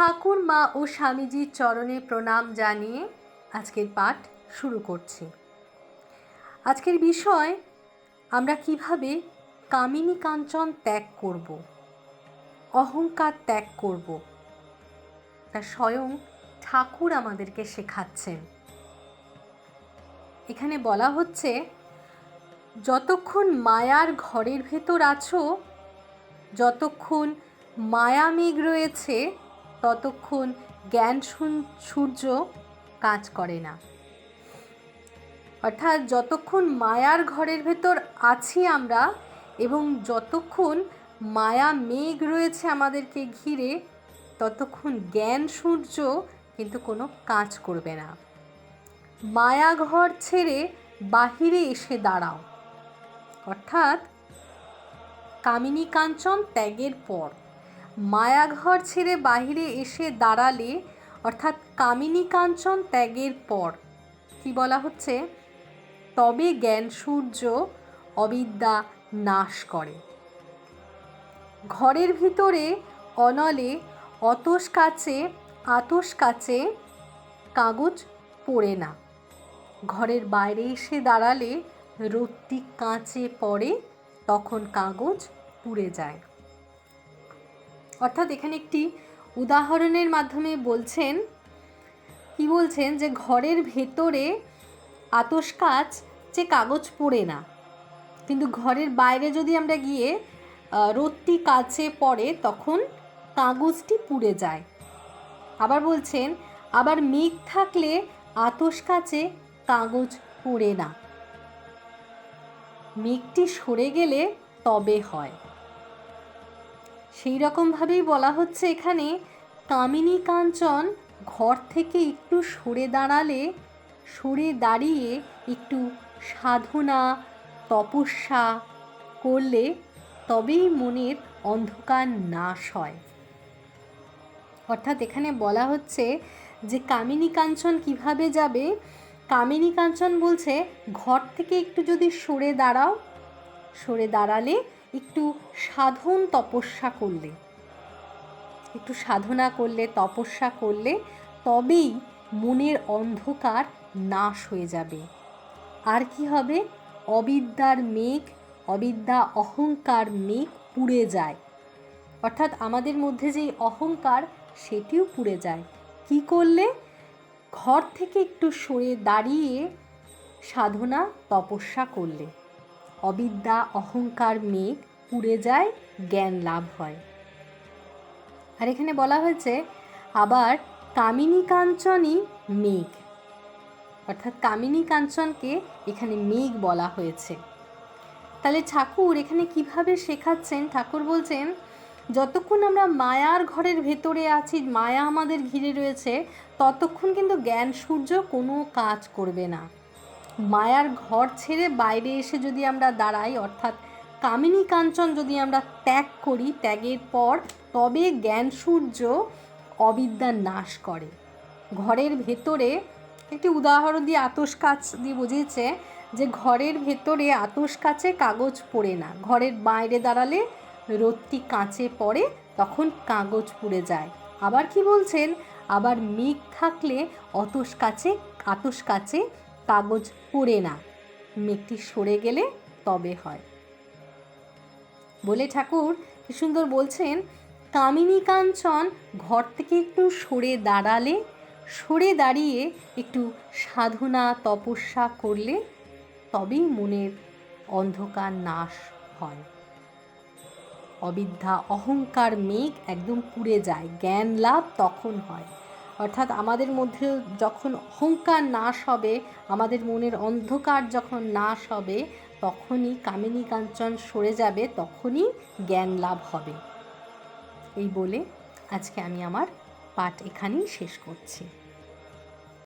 ঠাকুর, মা ও স্বামীজির চরণে প্রণাম জানিয়ে আজকের পাঠ শুরু করছি। আজকের বিষয়, আমরা কীভাবে কামিনী কাঞ্চন ত্যাগ করব, অহংকার ত্যাগ করব, তা স্বয়ং ঠাকুর আমাদেরকে শেখাচ্ছেন। এখানে বলা হচ্ছে, যতক্ষণ মায়ার ঘরের ভেতর আছো, যতক্ষণ মায়ামেঘ রয়েছে ততক্ষণ জ্ঞান সূর্য কাজ করে না। অর্থাৎ যতক্ষণ মায়ার ঘরের ভেতর আছি আমরা এবং যতক্ষণ মায়া মেঘ রয়েছে আমাদেরকে ঘিরে, ততক্ষণ জ্ঞান সূর্য কিন্তু কোনো কাজ করবে না। মায়া ঘর ছেড়ে বাহিরে এসে দাঁড়াও। অর্থাৎ কামিনী কাঞ্চন ত্যাগের পর। মায়াঘর ছেড়ে বাহিরে এসে দাঁড়ালে, অর্থাৎ কামিনী কাঞ্চন ত্যাগের পর, কি বলা হচ্ছে? তবে জ্ঞান সূর্য অবিদ্যা নাশ করে। ঘরের ভিতরে অনলে অতস কাছে, আতস কাছে কাগজ পড়ে না। ঘরের বাইরে এসে দাঁড়ালে রোদটি কাঁচে পড়ে, তখন কাগজ পুড়ে যায়। অর্থাৎ এখানে একটি উদাহরণের মাধ্যমে বলছেন, কি বলছেন যে ঘরের ভেতরে আতস কাচ যে কাগজ পড়ে না। কিন্তু ঘরের বাইরে যদি আমরা গিয়ে রোদটি কাছে পড়ে তখন কাগজটি পুড়ে যায়। আবার বলছেন, আবার মেঘ থাকলে আতস কাছে কাগজ পড়ে না। মেঘটি সরে গেলে তবে হয়। সেই রকমভাবেই বলা হচ্ছে এখানে, কামিনী কাঞ্চন ঘর থেকে একটু সরে দাঁড়ালে, সরে দাঁড়িয়ে একটু সাধনা, তপস্যা করলে তবেই মনের অন্ধকার নাশ হয়। অর্থাৎ এখানে বলা হচ্ছে যে কামিনী কাঞ্চন কীভাবে যাবে? কামিনী কাঞ্চন বলছে, ঘর থেকে একটু যদি সরে দাঁড়াও, সরে দাঁড়ালে একটু সাধন তপস্যা করলে। একটু সাধনা করলে, তপস্যা করলে তবেই মনের অন্ধকার নাশ হয়ে যাবে। আর কি হবে? অবিদ্যার মেঘ, অবিদ্যা অহংকার মেঘ পুড়ে যায়। অর্থাৎ আমাদের মধ্যে যেই অহংকার, সেটিও পুড়ে যায়। কি করলে? ঘর থেকে একটু সরে দাঁড়িয়ে সাধনা, তপস্যা করলে। অবিদ্যা, অহংকার, মেঘ, পুড়ে যায়, জ্ঞান লাভ হয়। আর এখানে বলা হয়েছে, আবার কামিনী কাঞ্চনই মেঘ। অর্থাৎ কামিনী কাঞ্চনকে এখানে মেঘ বলা হয়েছে। তাহলে ঠাকুর এখানে কীভাবে শেখাচ্ছেন? ঠাকুর বলছেন, যতক্ষণ আমরা মায়ার ঘরের ভেতরে আছি, মায়া আমাদের ঘিরে রয়েছে, ততক্ষণ কিন্তু জ্ঞান সূর্য কোনো কাজ করবে না। মায়ার ঘর ছেড়ে বাইরে এসে যদি আমরা দাঁড়াই, অর্থাৎ কামিনী কাঞ্চন যদি আমরা ত্যাগ করি, ত্যাগের পর তবে জ্ঞান সূর্য অবিদ্যার নাশ করে। ঘরের ভেতরে একটি উদাহরণ দিয়ে আতস কাচ দিয়ে বুঝিয়েছে যে, ঘরের ভেতরে আতস কাছে কাগজ পড়ে না। ঘরের বাইরে দাঁড়ালে রোদটি কাঁচে পড়ে, তখন কাগজ পুড়ে যায়। আবার কি বলছেন? আবার মেঘ থাকলে অতস কাছে আতস কাছে কাগজ পড়ে না। মেঘটি সরে গেলে তবে হয়। বলে ঠাকুর, কি সুন্দর বলছেন কামিনী কাঞ্চন ঘর থেকে একটু সরে দাঁড়ালে, সরে দাঁড়িয়ে একটু সাধনা তপস্যা করলে তবেই মনের অন্ধকার নাশ হয়। অবিদ্যা, অহংকার, মেঘ একদম পুড়ে যায় জ্ঞান লাভ তখন হয়। অর্থাৎ আমাদের মধ্যে যখন অহংকার নাশ হবে, আমাদের মনের অন্ধকার যখন নাশ হবে, তখনই কামিনী কাঞ্চন সরে যাবে, তখনই জ্ঞান লাভ হবে। এই বলে আজকে আমি আমার পাঠ এখানেই শেষ করছি।